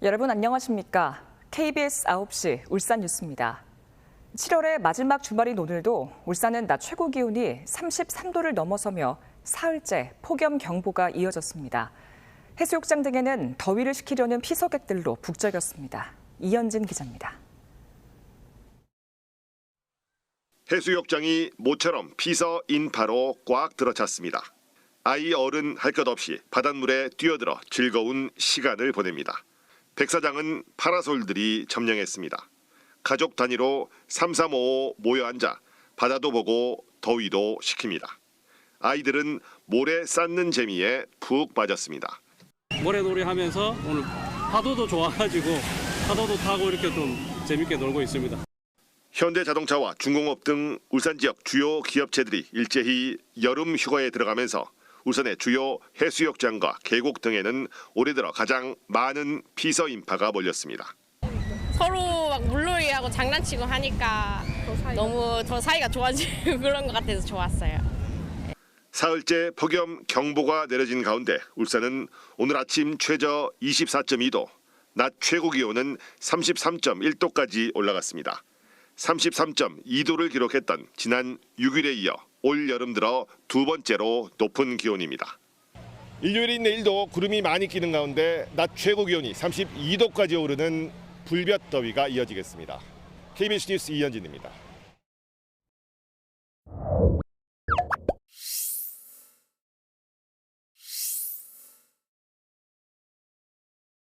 여러분 안녕하십니까? KBS 9시 울산 뉴스입니다. 7월의 마지막 주말인 오늘도 울산은 낮 최고 기온이 33도를 넘어서며 사흘째 폭염 경보가 이어졌습니다. 해수욕장 등에는 더위를 식히려는 피서객들로 북적였습니다. 이현진 기자입니다. 해수욕장이 모처럼 피서 인파로 꽉 들어찼습니다. 아이 어른 할 것 없이 바닷물에 뛰어들어 즐거운 시간을 보냅니다. 백 사장은 파라솔들이 점령했습니다. 가족 단위로 3355 모여 앉아 바다도 보고 더위도 식힙니다. 아이들은 모래 쌓는 재미에 푹 빠졌습니다. 모래놀이 하면서 오늘 파도도 좋아가지고 파도도 타고 이렇게 좀 재밌게 놀고 있습니다. 현대자동차와 중공업 등 울산 지역 주요 기업체들이 일제히 여름 휴가에 들어가면서 울산의 주요 해수욕장과 계곡 등에는 올해 들어 가장 많은 피서 인파가 몰렸습니다. 서로 막 물놀이하고 장난치고 하니까 너무 더 사이가 좋아지고 그런 것 같아서 좋았어요. 사흘째 폭염 경보가 내려진 가운데 울산은 오늘 아침 최저 24.2도, 낮 최고 기온은 33.1도까지 올라갔습니다. 33.2도를 기록했던 지난 6일에 이어 올 여름 들어 두 번째로 높은 기온입니다. 일요일인 내일도 구름이 많이 끼는 가운데 낮 최고 기온이 32도까지 오르는 불볕 더위가 이어지겠습니다. KBS 뉴스 이현진입니다.